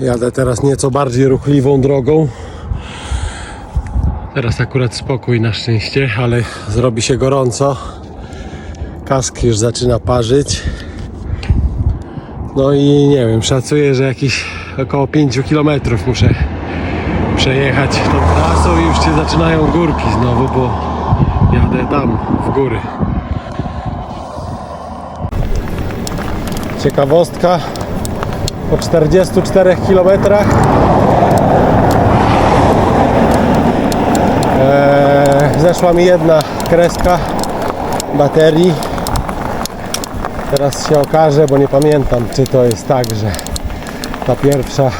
Jadę teraz nieco bardziej ruchliwą drogą. Teraz akurat spokój na szczęście, ale zrobi się gorąco. Kask już zaczyna parzyć. No i nie wiem, szacuję, że jakieś około 5 km muszę przejechać tą trasą i już się zaczynają górki znowu, bo jadę tam w góry. Ciekawostka, po 44 km e, zeszła mi jedna kreska baterii. Teraz się okaże, bo nie pamiętam, czy to jest tak, że ta pierwsza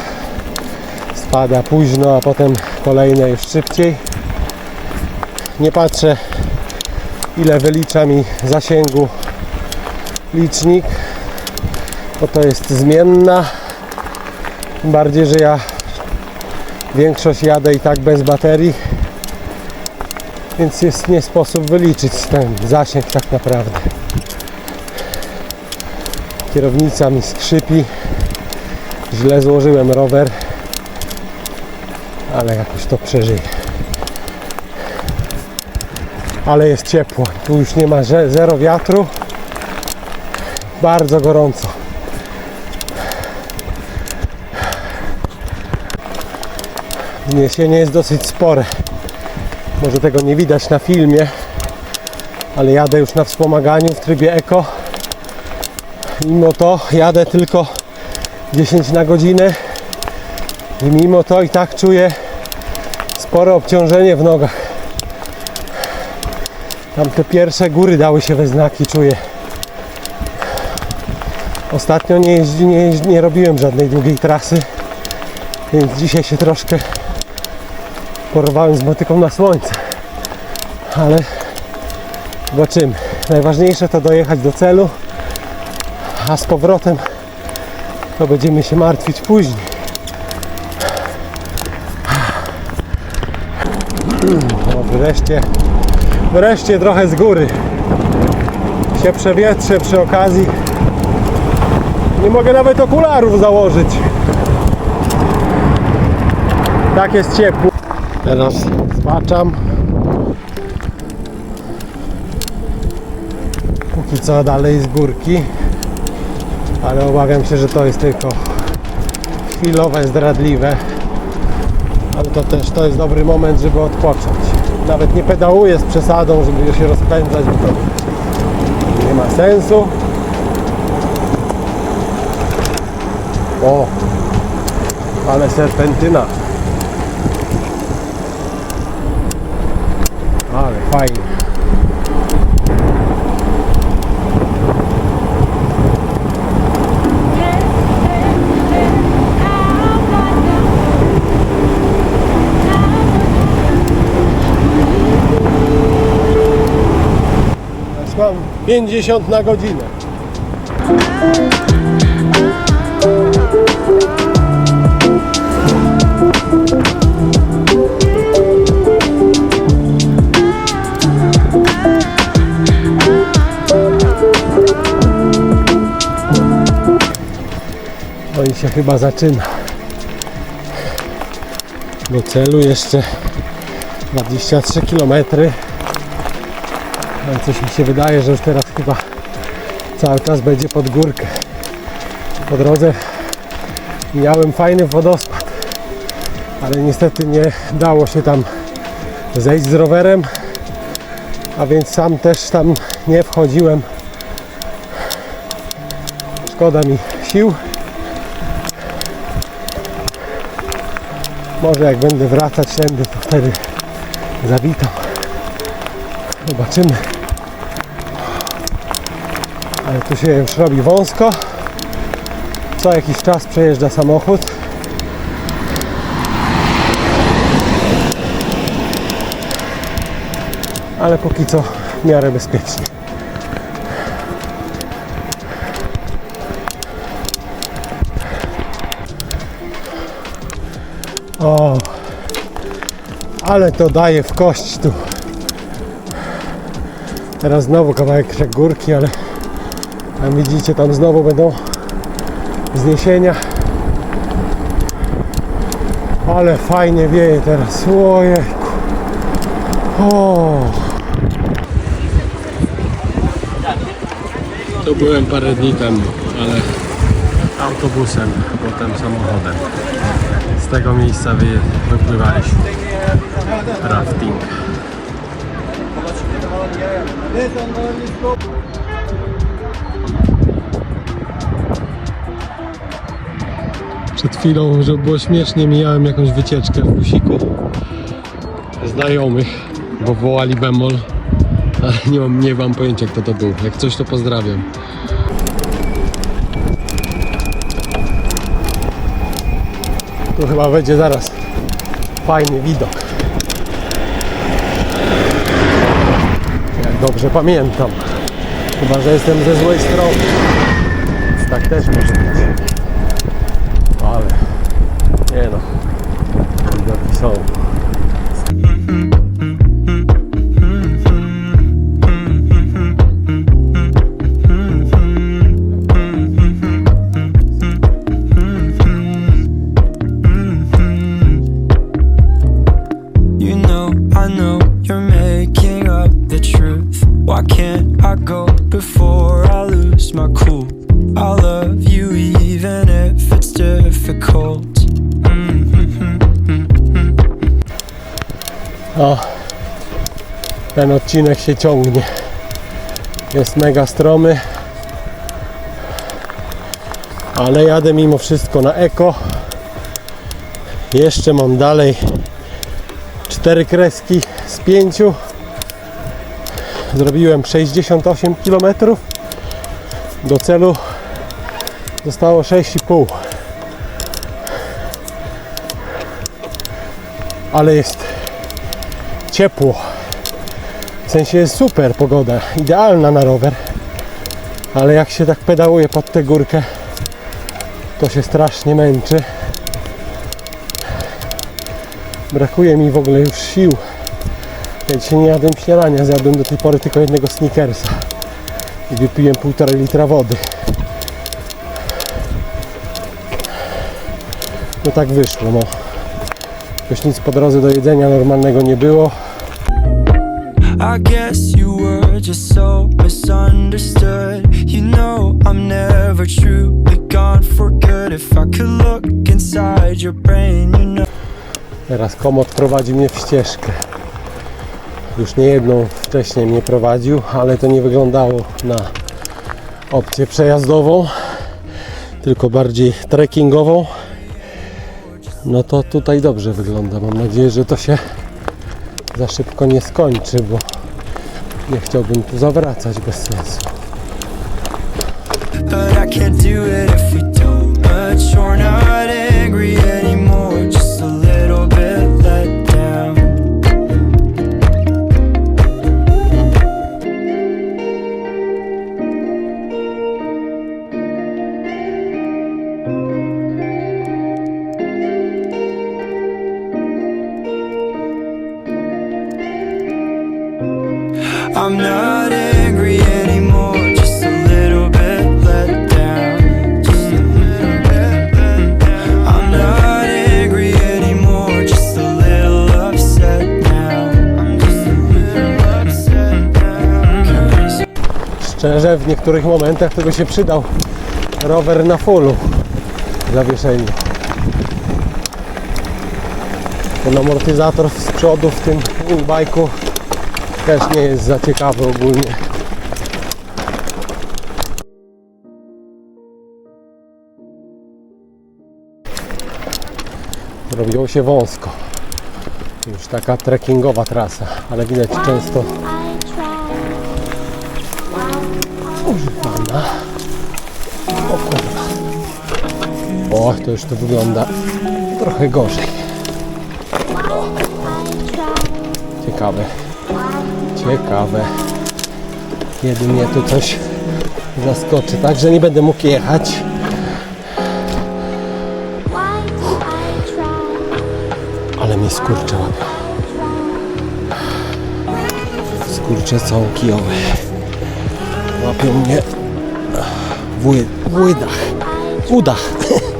spada późno, a potem kolejne już szybciej. Nie patrzę, ile wylicza mi zasięgu licznik, bo to jest zmienna. Tym bardziej, że ja większość jadę i tak bez baterii, więc jest nie sposób wyliczyć ten zasięg tak naprawdę. Kierownica mi skrzypi. Źle złożyłem rower, ale jakoś to przeżyję. Ale jest ciepło. Tu już nie ma ze- zero wiatru. Bardzo gorąco. Wzniesienie jest dosyć spore. Może tego nie widać na filmie, ale jadę już na wspomaganiu w trybie eko. Mimo to jadę tylko 10 na godzinę i mimo to i tak czuję spore obciążenie w nogach. Tam te pierwsze góry dały się we znaki, czuję. Ostatnio nie, jeździ, nie, nie robiłem żadnej długiej trasy, więc dzisiaj się troszkę porwałem z motyką na słońce. Ale zobaczymy. Najważniejsze to dojechać do celu, a z powrotem to będziemy się martwić później. No wreszcie, wreszcie trochę z góry się przewietrzę przy okazji. Nie mogę nawet okularów założyć. Tak jest ciepło. Teraz zbaczam. Póki co dalej z górki. Ale obawiam się, że to jest tylko chwilowe, zdradliwe. Ale to też to jest dobry moment, żeby odpocząć. Nawet nie pedałuję z przesadą, żeby się rozpędzać, bo to nie ma sensu. O, ale serpentyna. Ale fajnie. Mam 50 na godzinę. Się chyba zaczyna. Do celu jeszcze 23 km. Ale coś mi się wydaje, że już teraz chyba cały czas będzie pod górkę. Po drodze miałem fajny wodospad, ale niestety nie dało się tam zejść z rowerem, a więc sam też tam nie wchodziłem. Szkoda mi sił. Może jak będę wracać tędy, to wtedy zawitam. Zobaczymy. Ale tu się już robi wąsko. Co jakiś czas przejeżdża samochód. Ale póki co w miarę bezpiecznie. Ale to daje w kość tu. Teraz znowu kawałek górki, ale tam widzicie, tam znowu będą wzniesienia. Ale fajnie wieje teraz. Ojejku. O. Tu byłem parę dni temu, ale autobusem, potem samochodem. Z tego miejsca wy, wypływaliśmy. Rafting. Przed chwilą, żeby było śmiesznie, mijałem jakąś wycieczkę w busiku znajomych, bo wołali bemol, ale nie mam, nie mam pojęcia kto to był. Jak coś to pozdrawiam. Tu chyba będzie zaraz fajny widok. Dobrze pamiętam. Chyba, że jestem ze złej strony. Tak też może być. Ale nie no. Widoki są. Ten odcinek się ciągnie. Jest mega stromy. Ale jadę mimo wszystko na eko. Jeszcze mam dalej cztery kreski z pięciu. Zrobiłem 68 km. Do celu zostało 6,5. Ale jest ciepło. W sensie jest super pogoda, idealna na rower. Ale jak się tak pedałuje pod tę górkę, to się strasznie męczy. Brakuje mi w ogóle już sił. Ja dzisiaj nie jadłem śniadania, zjadłem do tej pory tylko jednego snickersa. I wypiłem półtorej litra wody. No tak wyszło, no. Już nic po drodze do jedzenia normalnego nie było. I guess you were just so misunderstood. You know, I'm never truly gone for good. If I could look inside your brain, you know. Teraz komod prowadzi mnie w ścieżkę. Już nie jedną wcześniej mnie prowadził, ale to nie wyglądało na opcję przejazdową, tylko bardziej trekkingową. No to tutaj dobrze wygląda. Mam nadzieję, że to się za szybko nie skończy, bo nie chciałbym tu zawracać bez sensu. But I can't do it if we don't. Not angry anymore, I'm not angry anymore, just a little bit let down. Just a little bit let down. I'm not angry anymore, just a little upset now. I'm just a little upset now. Szczerze, w niektórych momentach tego się przydał rower na fullu zawieszeniu. Ten amortyzator z przodu w tym bajku też nie jest za ciekawy ogólnie. Robiło się wąsko. Już taka trekkingowa trasa, ale widać często używana. O kurwa. O, to już to wygląda trochę gorzej. Ciekawe. Ciekawe. Kiedy mnie tu coś zaskoczy. Także nie będę mógł jechać. Ale mnie skurcze łapią. Skurcze są kijowe. Łapią mnie w, ły, w. Udach.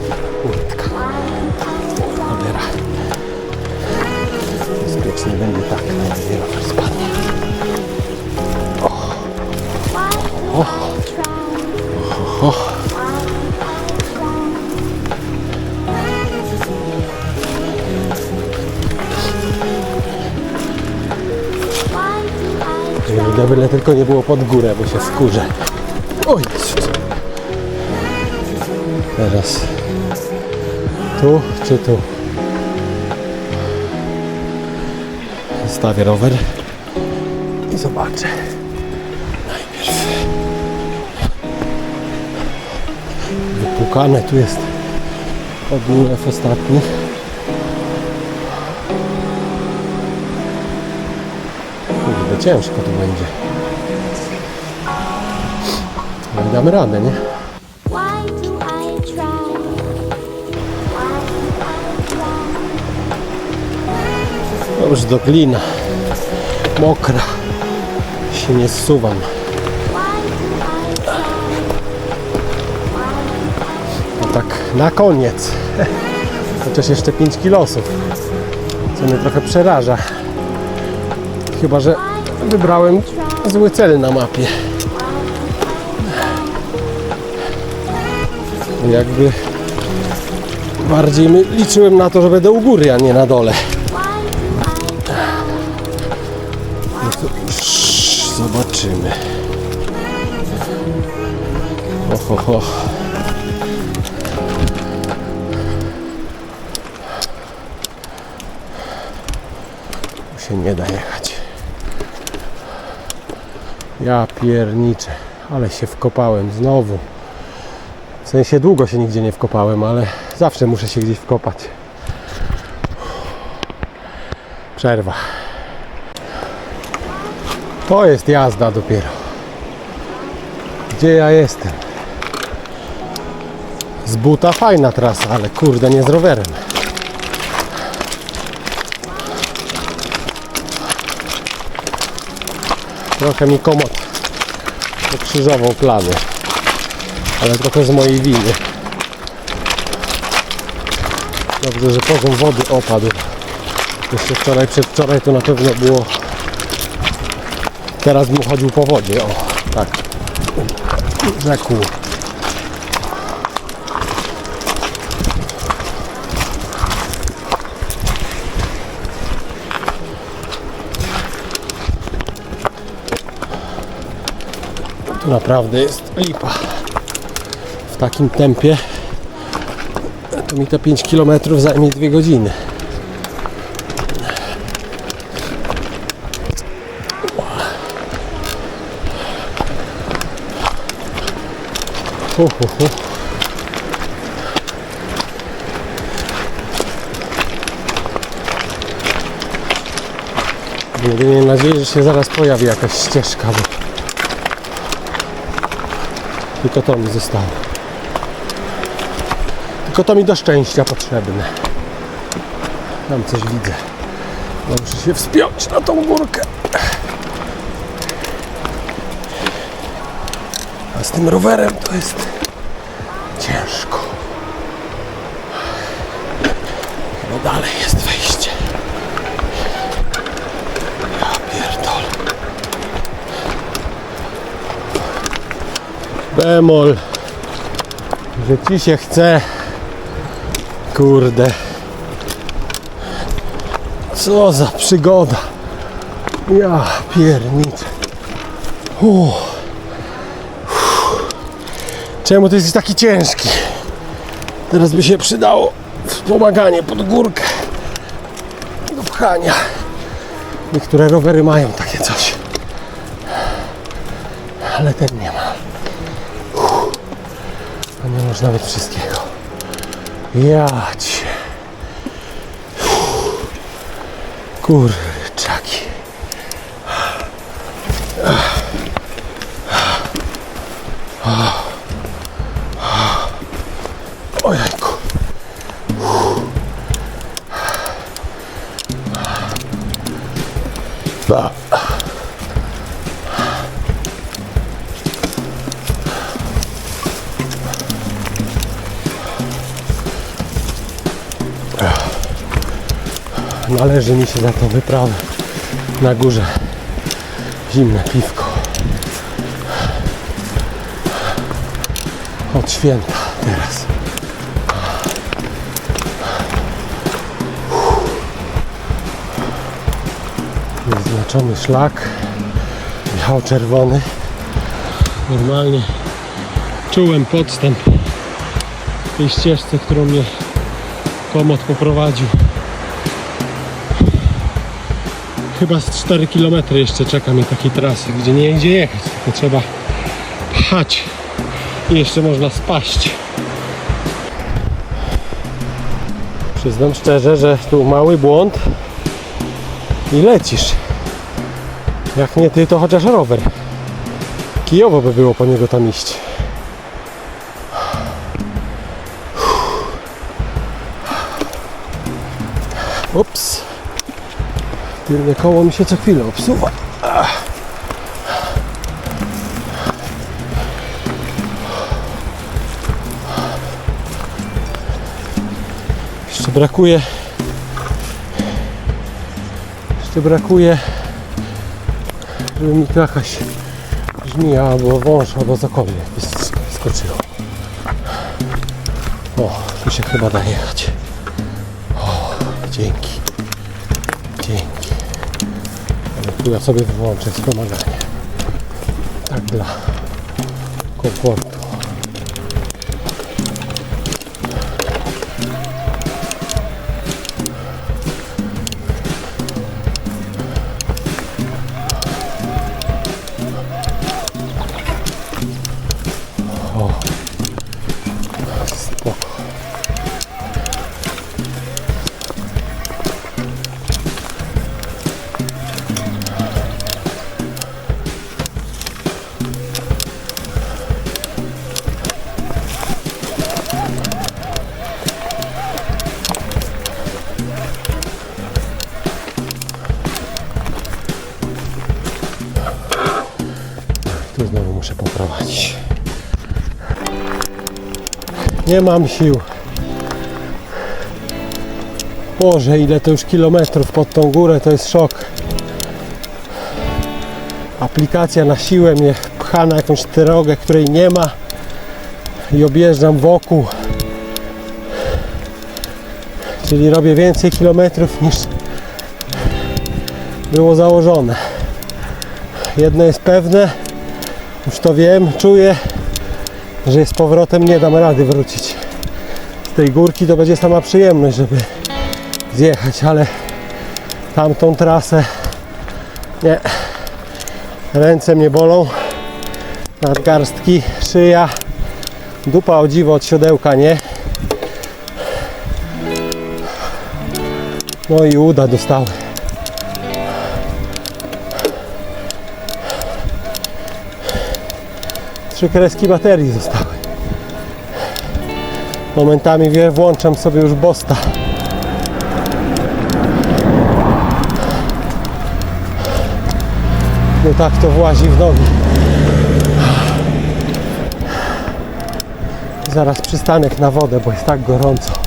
Kurde, byle tylko nie było pod górę, bo się wkurzę. Oj. Teraz tu czy tu? Zostawię rower i zobaczę. Najpierw wypłukane tu jest ogółek ostatni. Kurde, ciężko tu będzie. Ale damy radę, nie? Dobrze do glina. Mokra. Się nie zsuwam. No tak na koniec. Chociaż jeszcze 5 kilosów. Co mnie trochę przeraża. Chyba, że wybrałem zły cel na mapie. Jakby bardziej liczyłem na to, że będę u góry, a nie na dole. No to już zobaczymy. Oho, ho. Się nie da jechać. Ja pierniczę, ale się wkopałem znowu. W sensie długo się nigdzie nie wkopałem, ale zawsze muszę się gdzieś wkopać. Przerwa. To jest jazda dopiero. Gdzie ja jestem? Z buta fajna trasa, ale kurde nie z rowerem. Trochę mi komod pokrzyżował plany. Ale trochę z mojej winy. Dobrze, że poziom wody opadł. Jeszcze wczoraj, przedwczoraj to na pewno było Teraz bym chodził po wodzie, o, tak. Rzekł. Tu naprawdę jest lipa. W takim tempie to mi te 5 km zajmie 2 godziny. Hu, hu, hu. Jedynie nadzieję, że się zaraz pojawi jakaś ścieżka, bo tylko to mi zostało. Tylko to mi do szczęścia potrzebne. Tam coś widzę. Muszę się wspiąć na tą górkę. A z tym rowerem to jest ciężko. No dalej jest Bemol. Że ci się chce. Kurde. Co za przygoda. Ja pierniczę. Uff. Czemu ty jesteś taki ciężki? Teraz by się przydało wspomaganie pod górkę do pchania. Niektóre rowery mają takie coś. Ale ten nie Mieć wszystkiego. Ja cię. Należy mi się za tą wyprawę na górze. Zimne piwko. Od święta teraz. Wyznaczony szlak. Biało-czerwony. Normalnie czułem podstęp tej ścieżce, którą mnie komod poprowadził. Chyba z 4 km jeszcze czeka mnie takiej trasy, gdzie nie gdzie jechać, tylko trzeba pchać i jeszcze można spaść. Przyznam szczerze, że tu mały błąd i lecisz. Jak nie ty, to chociaż rower. Kijowo by było po niego tam iść. Ups. Tylne koło mi się co chwilę obsuwa. Jeszcze brakuje. Jeszcze brakuje, żeby mi tu jakaś żmija albo wąż albo cokolwiek wyskoczyło. O, tu się chyba da jechać. O. Dzięki. Ja sobie wyłączę wspomaganie. Tak dla komfortu. Nie mam sił. Boże, ile to już kilometrów pod tą górę, to jest szok. Aplikacja na siłę mnie pcha na jakąś drogę, której nie ma i objeżdżam wokół. Czyli robię więcej kilometrów niż było założone. Jedno jest pewne, już to wiem, czuję, że z powrotem nie dam rady wrócić. Z tej górki to będzie sama przyjemność, żeby zjechać, ale tamtą trasę nie. Ręce mnie bolą, nadgarstki, szyja, dupa o dziwo od siodełka nie. No i uda dostały. Trzy kreski baterii zostały. Momentami wie, włączam sobie już Bosta. No tak to włazi w nogi. Zaraz przystanek na wodę, bo jest tak gorąco.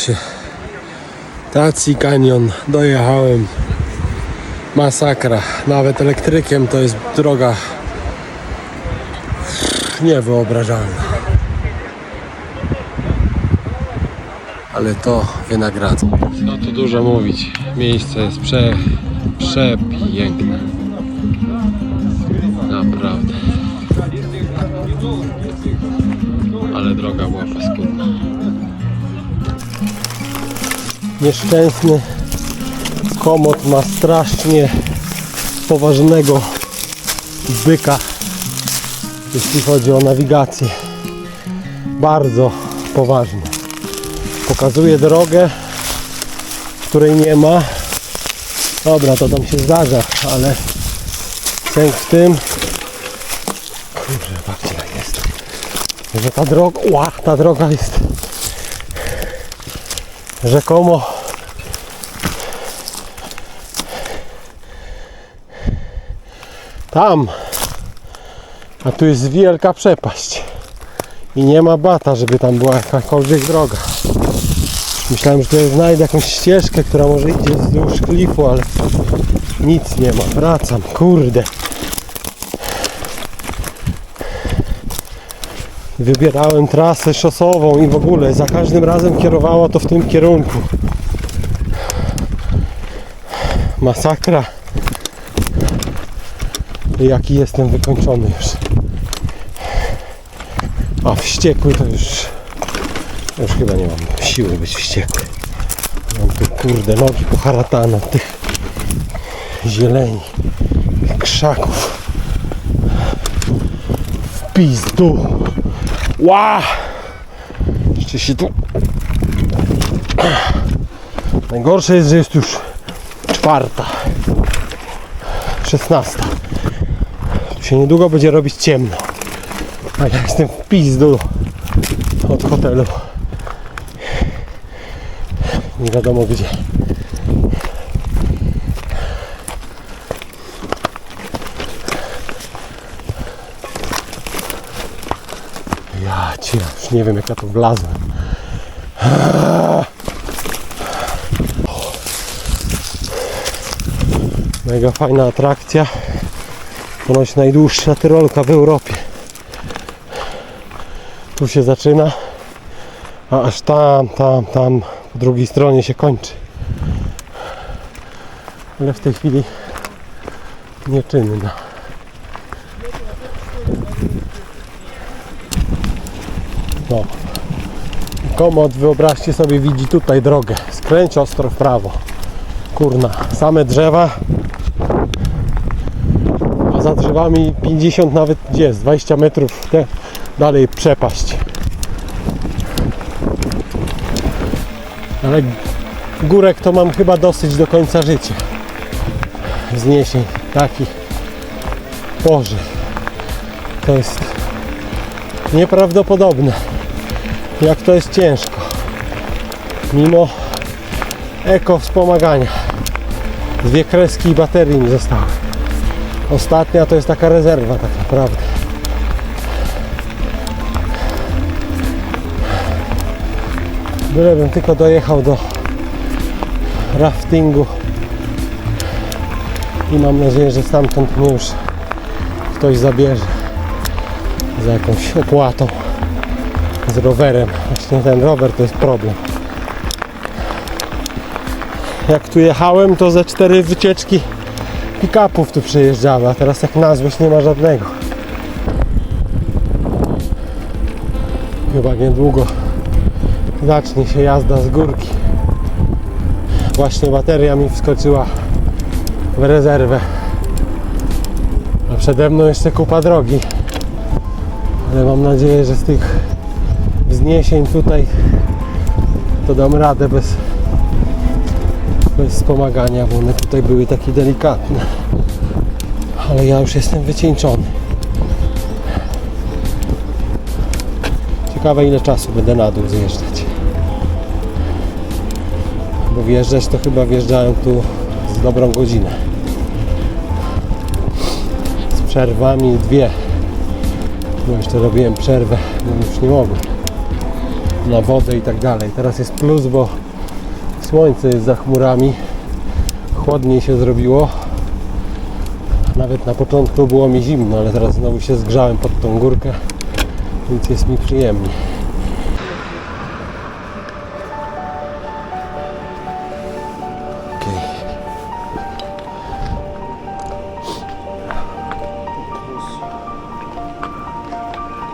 Się. Tacji Canyon dojechałem. Masakra. Nawet elektrykiem to jest droga niewyobrażalna. Ale to wynagradza. No tu dużo mówić. Miejsce jest prze, przepiękne. Nieszczęsny komod ma strasznie poważnego byka, jeśli chodzi o nawigację. Bardzo poważny. Pokazuje drogę, której nie ma. Dobra, to tam się zdarza, ale sęk w tym. Kurczę, babcia jest. Że ta droga, ła, ta droga jest rzekomo tam, a tu jest wielka przepaść i nie ma bata, żeby tam była jakakolwiek droga. Myślałem, że tutaj znajdę jakąś ścieżkę, która może idzie wzdłuż klifu, ale nic nie ma. Wracam, kurde. Wybierałem trasę szosową i w ogóle za każdym razem kierowało to w tym kierunku. Masakra. Jaki jestem wykończony już. A wściekły to już już chyba nie mam siły być wściekły. Mam tu kurde nogi poharatane tych zieleni, krzaków. W pizdu. Ła! Jeszcze się tu... Najgorsze jest, że jest już czwarta. Szesnasta. Tu się niedługo będzie robić ciemno. A ja jestem w pizdu od hotelu. Nie wiadomo gdzie. Ja nie wiem jak ja tu wlazłem. Mega fajna atrakcja. Ponoć najdłuższa tyrolka w Europie. Tu się zaczyna, a aż tam, tam, tam po drugiej stronie się kończy. Ale w tej chwili nieczynna. No. Komod, wyobraźcie sobie, widzi tutaj drogę. Skręć ostro w prawo. Kurna, same drzewa. A za drzewami 50 nawet gdzie jest, 20 metrów te, dalej przepaść. Ale górek to mam chyba dosyć do końca życia. Wzniesień takich. Boże. To jest nieprawdopodobne. Jak to jest ciężko. Mimo eko wspomagania. Dwie kreski i baterii mi zostały. Ostatnia to jest taka rezerwa tak naprawdę. Bylebym tylko dojechał do raftingu i mam nadzieję, że stamtąd mnie już ktoś zabierze za jakąś opłatą z rowerem. Właśnie ten rower to jest problem. Jak tu jechałem, to ze cztery wycieczki pick-upów tu przejeżdżały, a teraz jak na złość nie ma żadnego. Chyba niedługo zacznie się jazda z górki. Właśnie bateria mi wskoczyła w rezerwę. A przede mną jeszcze kupa drogi. Ale mam nadzieję, że z tych wzniesień tutaj to dam radę bez, bez wspomagania, bo one tutaj były takie delikatne. Ale ja już jestem wycieńczony. Ciekawe ile czasu będę na dół zjeżdżać. Bo wjeżdżać to chyba wjeżdżałem tu z dobrą godzinę. Z przerwami dwie. Bo jeszcze robiłem przerwę, bo już nie mogłem. Na wodę i tak dalej. Teraz jest plus, bo słońce jest za chmurami. Chłodniej się zrobiło. Nawet na początku było mi zimno, ale teraz znowu się zgrzałem pod tą górkę, więc jest mi przyjemnie.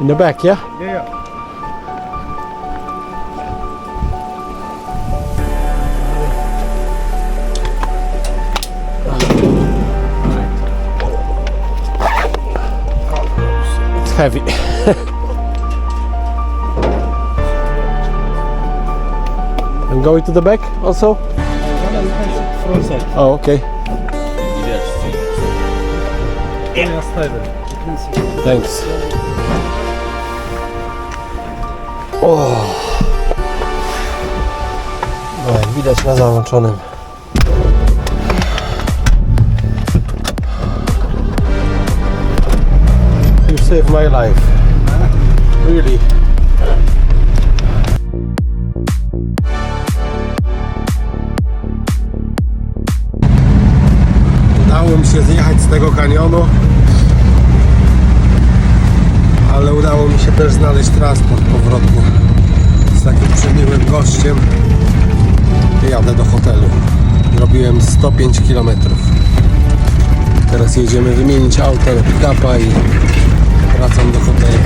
In the back? Yeah, yeah. Heavy. I'm going to the back also? Oh, okay. Thanks. O. No, widać na załączonym. Saved my life. Really. Udało mi się zjechać z tego kanionu ale udało mi się też znaleźć transport powrotny z takim przemiłym gościem jadę do hotelu robiłem 105 km teraz jedziemy wymienić auto na pick-upa i wracam do hotelu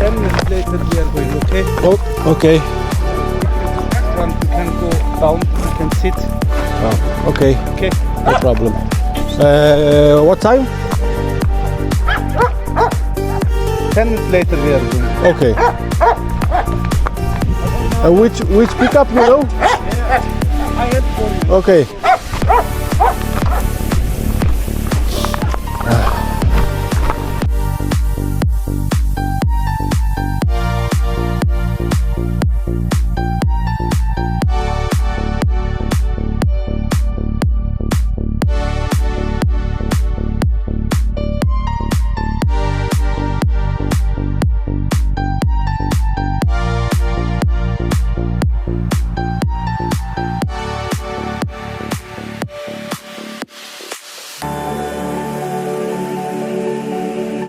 10 minutes later we are going, okay? o, okej One you can go down, you can sit. okay. Okay. no problem uh, what time? 10 minutes later we are going. okay and which, which pick-up you know? I had for okay